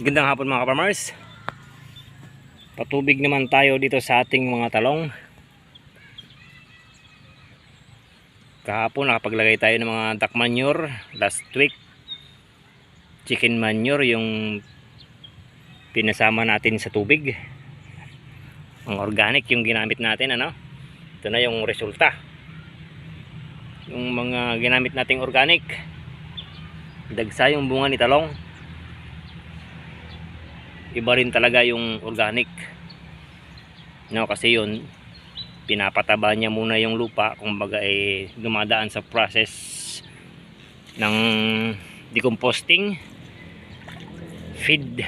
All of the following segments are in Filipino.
Gandang hapon mga kaparmers. Patubig naman tayo dito sa ating mga talong. Kahapon nakapaglagay tayo ng mga duck manure last week. Chicken manure yung pinasama natin sa tubig. Ang organic yung ginamit natin ano. Ito na yung resulta. Yung mga ginamit nating organic. Dagsa yung bunga ni talong iba rin talaga yung organic. No kasi yun pinapataba niya muna yung lupa. Kumbaga eh dumadaan sa process ng decomposting feed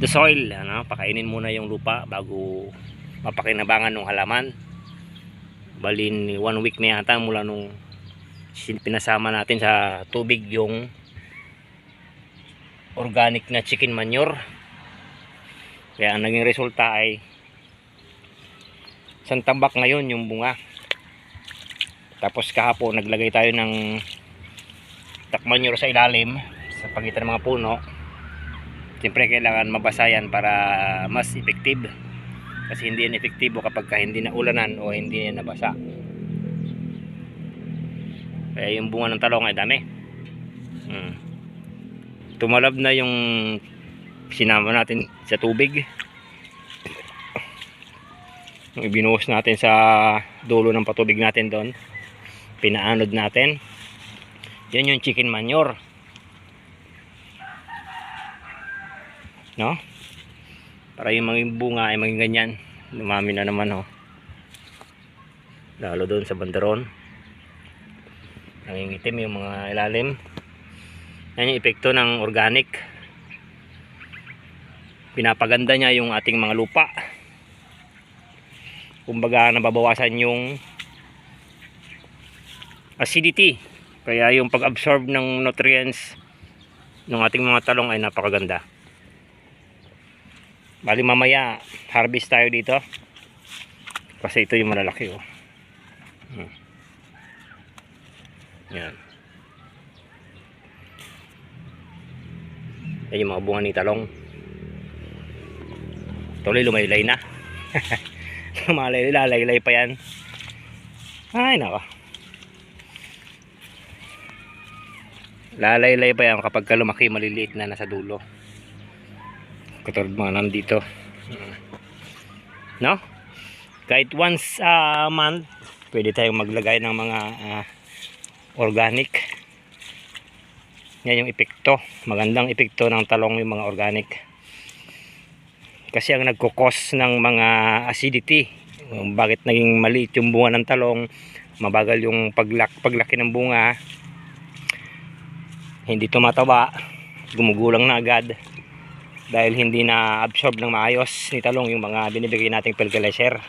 the soil. Ano pakainin muna yung lupa bago mapakinabangan ng halaman. Balin one week na yata mula nung pinasama natin sa tubig yung organic na chicken manure kaya ang naging resulta ay isang tambak ngayon yung bunga. Tapos kahapon naglagay tayo ng takmanure sa ilalim sa pagitan ng mga puno. Siyempre kailangan mabasa yan para mas effective. Kasi hindi yan epektibo kapag ka hindi na ulanan o hindi yan nabasa. Kaya yung bunga ng talong ay dami. Hmm. Tumalab na yung sinama natin sa tubig. Yung ibinuhos natin sa dulo ng patubig natin doon. Pinaanod natin. Yan yung chicken manure. No? Para yung mga bunga ay maging ganyan. Lumami na naman oh. Lalo doon sa banderon nangingitim yung mga ilalim. Yan yung epekto ng organic pinapaganda niya yung ating mga lupa. Kumbaga nababawasan yung acidity. Kaya yung pag-absorb ng nutrients ng ating mga talong ay napakaganda. Bali mamaya harvest tayo dito. Kasi ito yung malalaki oh. Hmm. yan. Yan yung mga bunga ni talong tuloy lumaylay na. Lumalay lalaylay pa yan. Ay nako. Lalaylay pa yan kapag ka lumaki maliliit na nasa dulo. Katulad mga nandito. No? Kahit once a month pwede tayong maglagay ng mga ah, organic. Yan yung epekto. Magandang epekto ng talong yung mga organic kasi ang nagkukos ng mga acidity bakit naging maliit yung bunga ng talong mabagal yung paglak, paglaki ng bunga hindi tumataba gumugulang na agad. Dahil hindi na absorb ng maayos ni talong yung mga binibigay nating fertilizer.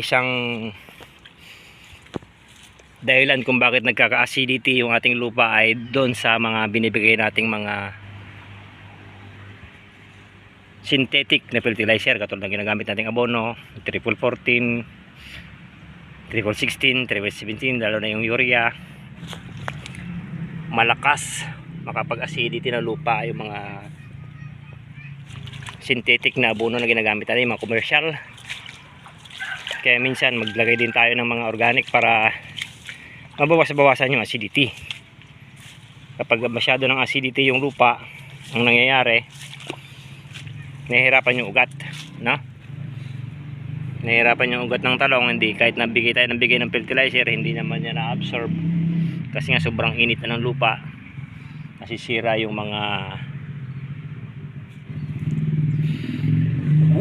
Isang dahilan kung bakit nagkaka-acidity yung ating lupa ay doon sa mga binibigay nating mga synthetic na fertilizer. Katulad ng ginagamit nating abono triple 14 triple 16 triple 17 lalo na yung urea. Malakas makapag-acidity na lupa yung mga synthetic na abono na ginagamit natin yung mga commercial. Kaya minsan maglagay din tayo ng mga organic para mabawas-bawasan yung acidity. Kapag masyado ng acidity yung lupa ang nangyayari nahihirapan yung ugat no? Nahihirapan yung ugat ng talong. Hindi kahit nabigay tayo ng bigay ng fertilizer hindi naman niya na-absorb. Kasi nga sobrang init na ng lupa. Nasisira yung mga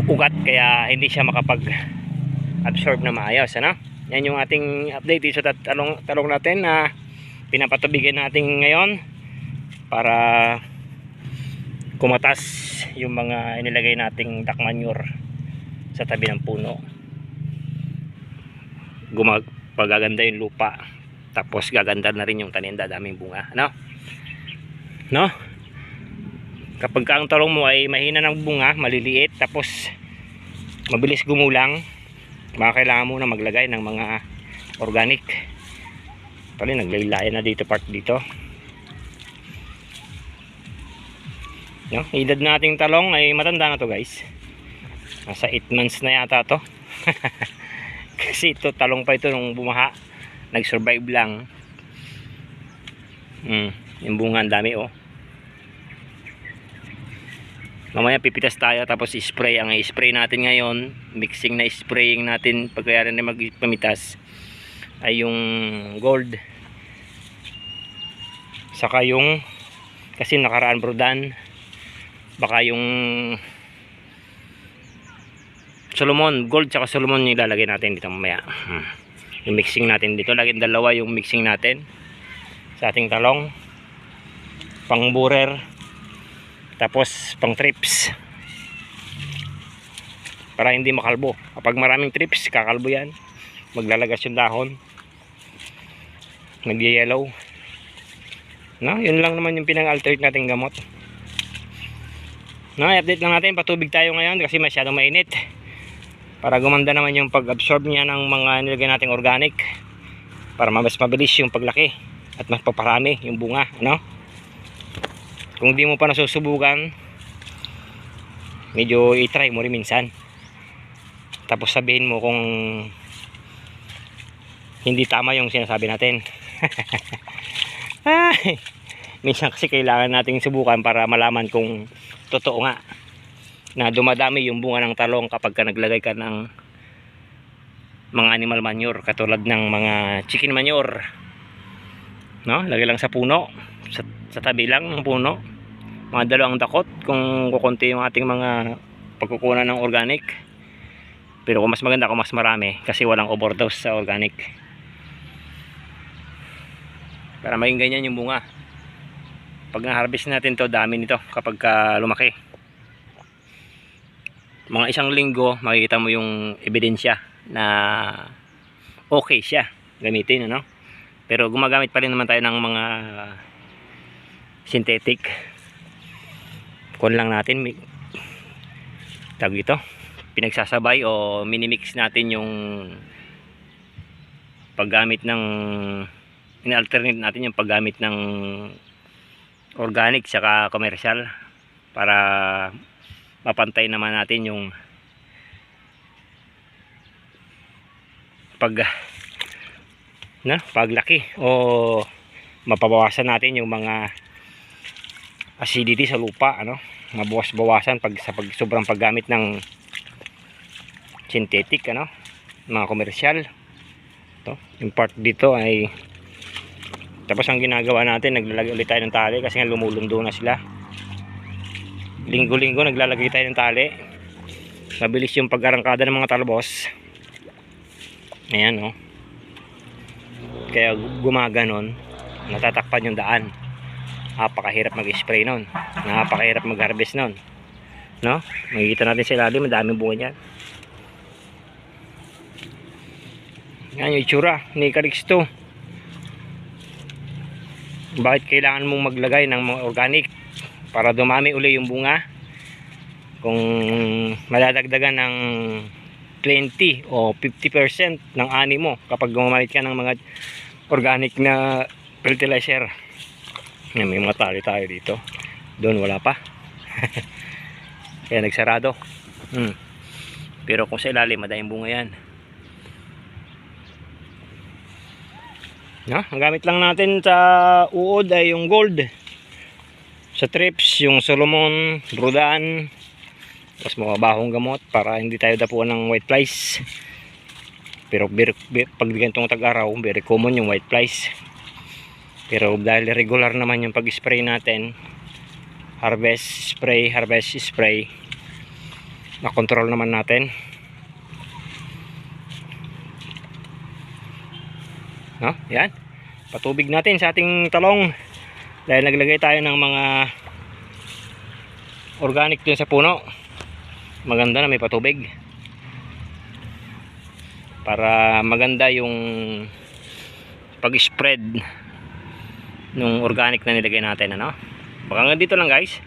ugat kaya hindi siya makapag absorb na maayos ano? Yan yung ating update sa tat- talong, talong natin na pinapatubigan natin ngayon para kumatas yung mga inilagay nating duck manure sa tabi ng puno. Gumag pagaganda yung lupa tapos gaganda na rin yung tanim daming bunga no no? Kapag ka ang talong mo ay mahina ng bunga maliliit tapos mabilis gumulang baka kailangan mo na maglagay ng mga organic. Pala naglaylayan na dito part dito No? Edad nating talong ay matanda na to guys. Nasa 8 months na yata to. Kasi ito talong pa ito nung bumaha. Nag-survive lang. Mm, yung bunga ang dami oh. Mamaya pipitas tayo tapos spray ang spray natin ngayon, mixing na spraying natin pagkaya na magpamitas ay yung gold. Saka yung kasi nakaraan brodan baka yung Solomon, gold tsaka Solomon yung ilalagay natin dito mamaya. Hmm. Yung mixing natin dito, laging dalawa yung mixing natin sa ating talong. Pang burer, tapos pang trips. Para hindi makalbo. Kapag maraming trips, kakalbo yan. Maglalagas yung dahon. Nag-yellow. No, yun lang naman yung pinang-alternate nating gamot. No, i-update lang natin, patubig tayo ngayon kasi masyadong mainit. Para gumanda naman yung pag-absorb niya ng mga nilagay nating organic. Para mas mabilis yung paglaki at mas paparami yung bunga, ano? Kung di mo pa nasusubukan, medyo i-try mo rin minsan. Tapos sabihin mo kung hindi tama yung sinasabi natin. Ay, minsan kasi kailangan nating subukan para malaman kung totoo nga. Na dumadami yung bunga ng talong kapag ka naglagay ka ng mga animal manure katulad ng mga chicken manure. No? Lagay lang sa puno. Sa, sa tabi lang ng puno. Mga dalawang dakot kung kukunti yung ating mga pagkukunan ng organic. Pero kung mas maganda kung mas marami kasi walang overdose sa organic. Para maging ganyan yung bunga pag na-harvest natin to dami nito kapag ka lumaki. Mga isang linggo makikita mo yung ebidensya na okay siya gamitin ano? Pero gumagamit pa rin naman tayo ng mga synthetic. Kun lang natin tag ito pinagsasabay o minimix natin yung paggamit ng in-alternate natin yung paggamit ng organic saka commercial para mapantay naman natin yung pag na paglaki o mapabawasan natin yung mga acidity sa lupa ano? Mabawas-bawasan pag sa pag sobrang paggamit ng synthetic ano? Mga komersyal to yung part dito ay tapos ang ginagawa natin naglalagay ulit tayo ng tali kasi nga lumulundo na sila. Linggo-linggo naglalagay tayo ng tali. Mabilis yung pag-arangkada ng mga talbos. Ayan oh. Kaya gumaganon natatakpan yung daan. Napakahirap mag-spray nun. Napakahirap mag-harvest nun. No? Makikita natin sa ilalim madaming bunga niyan. Yan yung itsura ni Calixto bakit kailangan mong maglagay ng mga organic para dumami uli yung bunga? Kung madadagdagan ng 20 o 50% ng ani mo kapag gumamit ka ng mga organic na fertilizer. Yan, may mga tali tayo dito. Doon wala pa. Kaya nagsarado. Hmm. pero kung sa ilalim madayang bunga yan no? ang gamit lang natin sa uod ay yung gold. Sa trips yung Solomon, Brudan tapos mga bahong gamot para hindi tayo dapuan ng white flies. Pero very, very, pag ganitong tag-araw very common yung white flies. Pero dahil regular naman yung pag-spray natin harvest spray, harvest spray makontrol naman natin no? yan. Patubig natin sa ating talong. Dahil naglagay tayo ng mga organic dun sa puno. Maganda na may patubig. Para maganda yung pag-spread nung organic na nilagay natin ano? Baka nga dito lang guys.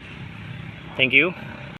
Thank you